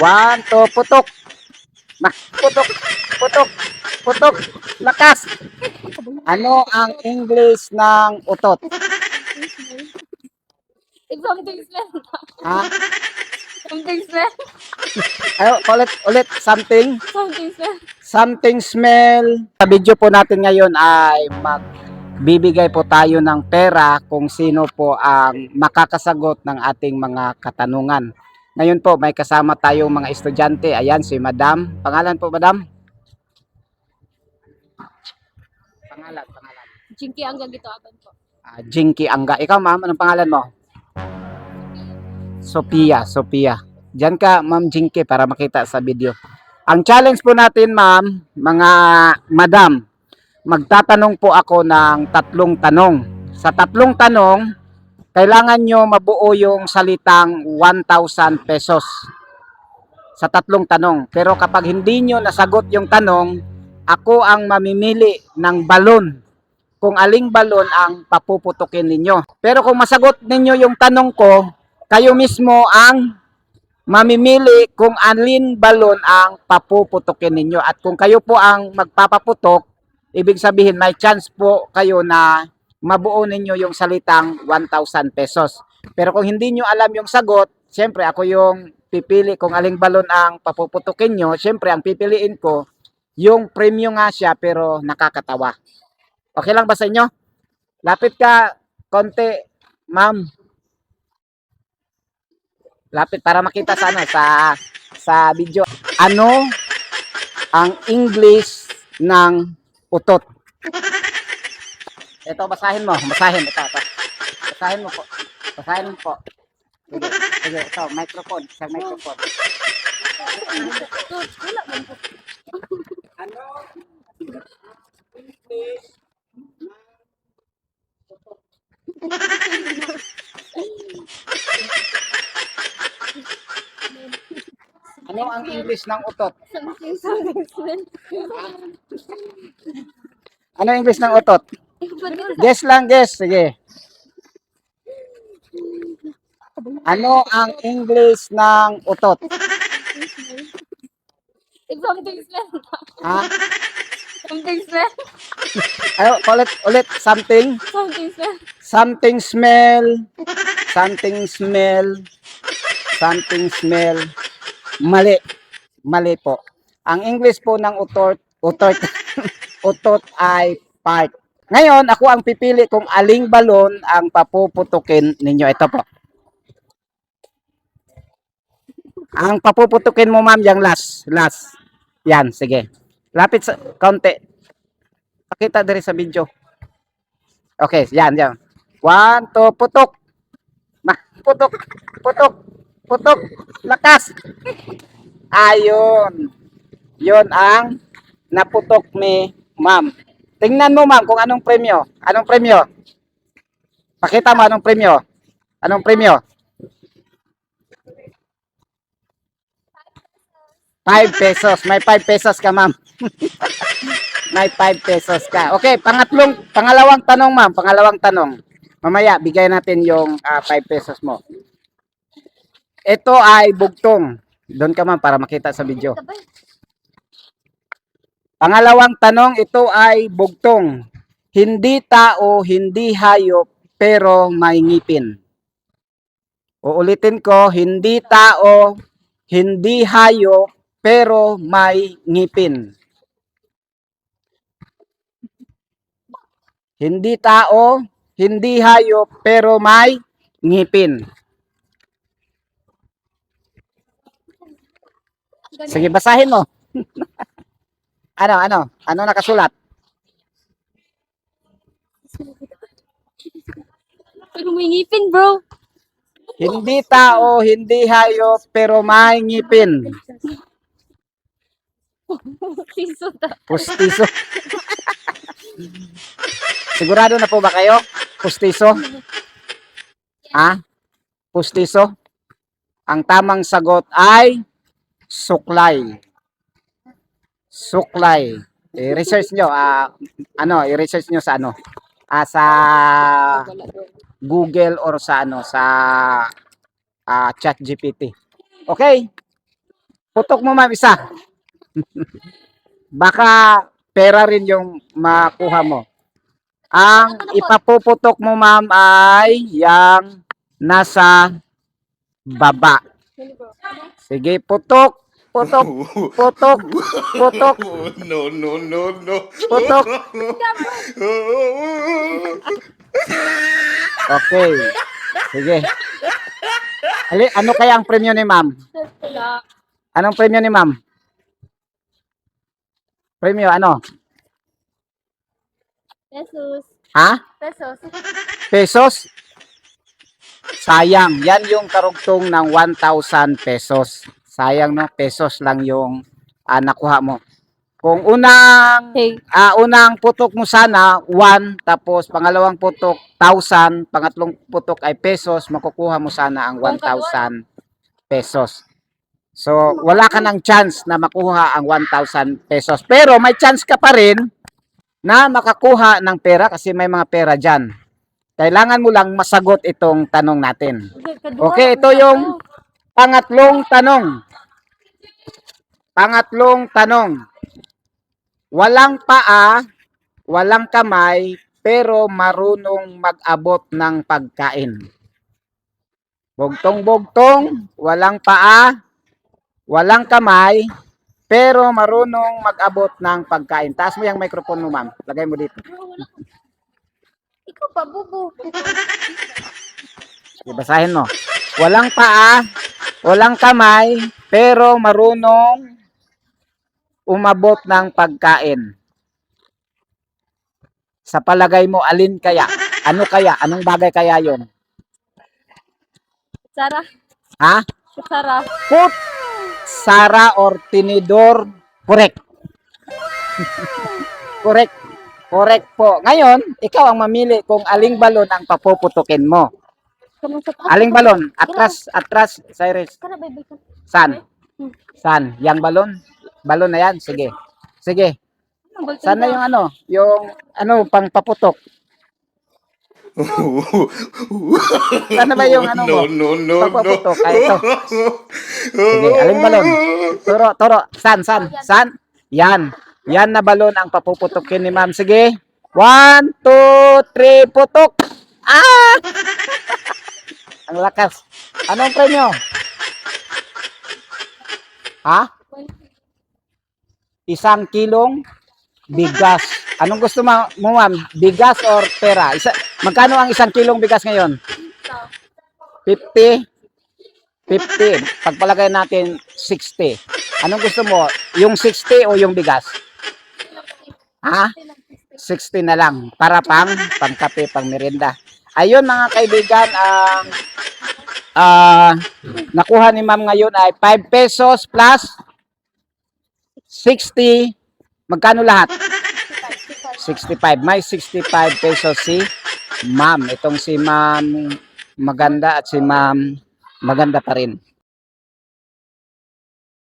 One, two, putok. Ma, putok, putok, putok, lakas. Ano ang English ng utot? If something smell. Ha? Something smell. Ayo, ulit, ulit, something. Something smell. something smell. Sa video po natin ngayon ay magbibigay po tayo ng pera kung sino po ang makakasagot ng ating mga katanungan. Ngayon po may kasama tayong mga estudyante. Ayan si Madam. Pangalan po Madam? Pangalan, pangalan. Chinky ang gagito aban po. Ah, Jinky Angga. Ikaw ma'am, anong pangalan mo? Sophia, Sophia. Diyan ka, Ma'am Jinky, para makita sa video. Ang challenge po natin, ma'am, mga madam, magtatanong po ako ng tatlong tanong. Sa tatlong tanong, kailangan nyo mabuo yung salitang 1,000 pesos. Sa tatlong tanong. Pero kapag hindi nyo nasagot yung tanong, ako ang mamimili ng balon kung aling balon ang papuputukin ninyo. Pero kung masagot ninyo yung tanong ko, kayo mismo ang mamimili kung alin balon ang papuputukin ninyo. At kung kayo po ang magpapaputok, ibig sabihin may chance po kayo na mabuo ninyo yung salitang 1,000 pesos. Pero kung hindi nyo alam yung sagot, siyempre ako yung pipili kung aling balon ang papuputukin nyo. Siyempre ang pipiliin ko, yung premium nga siya pero nakakatawa. Okay lang ba sa inyo? Lapit ka konti, ma'am. Lapit para makita sa ano sa sa video. Ano ang English ng utot? Ito basahin mo, basahin ito, ito. Basahin mo po. Basahin mo po. Sige, sige, ito, microphone, sa microphone. Ano English Ano ang English ng utot? Something, something. Ano ang English ng utot? Guess lang, guess. Sige. Ano ang English ng utot? if something smell. Ha? Something smell. Ayo, ulit, ulit. Something. Something smell. Something smell. Something smell. Something smell. Mali. Mali po. Ang English po ng utot, utot, utot ay part. Ngayon, ako ang pipili kung aling balon ang papuputukin ninyo. Ito po. Ang papuputukin mo, ma'am, yung last. Last. Yan, sige. Lapit sa kaunti. Pakita diri sa video. Okay, yan, yan. One, two, putok. Ma, putok, putok, putok. Lakas. Ayun. Yun ang naputok ni ma'am. Tingnan mo ma'am kung anong premyo. Anong premyo? Pakita mo anong premyo. Anong premyo? 5 pesos. May 5 pesos ka ma'am. May 5 pesos ka. Okay, pangatlong, pangalawang tanong ma'am, pangalawang tanong. Mamaya, bigay natin yung 5 pesos mo. Ito ay bugtong. Doon ka ma'am para makita sa video. Pangalawang tanong, ito ay bugtong. Hindi tao, hindi hayop, pero may ngipin. Uulitin ko, hindi tao, hindi hayop, pero may ngipin. Hindi tao, hindi hayop, pero may ngipin. Sige, basahin mo. Ano, ano? Ano nakasulat? Pero may ngipin, bro. Hindi tao, hindi hayop, pero may ngipin. Siso ta. Pustiso. Sigurado na po ba kayo? Pustiso? Ha? Pustiso? Ang tamang sagot ay suklay. Suklay. I-research nyo. ah, ano, i-research nyo sa ano? Ah, sa Google or sa ano, sa ah, chat GPT. Okay? Putok mo ma'am isa. Baka pera rin yung makuha mo. Ang ipapuputok mo ma'am ay yang nasa baba. Sige, putok, putok, putok, putok, no, no, no, no. putok. Okay. Sige. Ali, ano kaya ang premyo ni ma'am? Anong premyo ni ma'am? Premyo ano? Pesos. Ha? Pesos. Pesos? Sayang. Yan yung karugtong ng 1,000 pesos. Sayang no? Pesos lang yung ah, nakuha mo. Kung unang Hey. ah, unang putok mo sana 1 tapos pangalawang putok 1,000, pangatlong putok ay pesos, makukuha mo sana ang 1,000 pesos. So, wala ka ng chance na makuha ang 1,000 pesos. Pero may chance ka pa rin na makakuha ng pera kasi may mga pera dyan. Kailangan mo lang masagot itong tanong natin. Okay, ito yung pangatlong tanong. Pangatlong tanong. Walang paa, walang kamay, pero marunong mag-abot ng pagkain. Bugtong-bugtong, walang paa, walang kamay, pero marunong mag-abot ng pagkain. Taas mo yung microphone mo, ma'am. Lagay mo dito. Ikaw pa, bubo. Ibasahin mo. Walang paa, walang kamay, pero marunong umabot ng pagkain. Sa palagay mo, alin kaya? Ano kaya? Anong bagay kaya yon? Sara. Ha? Sara. Put, Sara or tinidor, correct. correct. Correct po. Ngayon, ikaw ang mamili kung aling balon ang papuputukin mo. Aling balon? Atras, atras, Cyrus. Bye, bye. San? San? Yang balon? Balon na yan? Sige. Sige. Sana yung ano? Yung ano, pang paputok. Sana ba yung ano mo? No, no, no, Pang no. paputok. Ay, ito. Sige, aling balon? Turo, turo. San, san, san? Yan. Yan na balon ang papuputukin ni ma'am. Sige. One, two, three, putok. Ah! ang lakas. Anong premyo? Ha? Isang kilong bigas. Anong gusto mo, mo ma'am? Bigas or pera? Isa, magkano ang isang kilong bigas ngayon? 50? 50. Pagpalagay natin 60. Anong gusto mo? Yung 60 o yung bigas? Ha? 60 na lang. Para pang pangkape, pang merienda. Ayun mga kaibigan, ang ah nakuha ni ma'am ngayon ay 5 pesos plus 60. Magkano lahat? 65. May 65 pesos si ma'am. Itong si ma'am maganda at si ma'am maganda pa rin.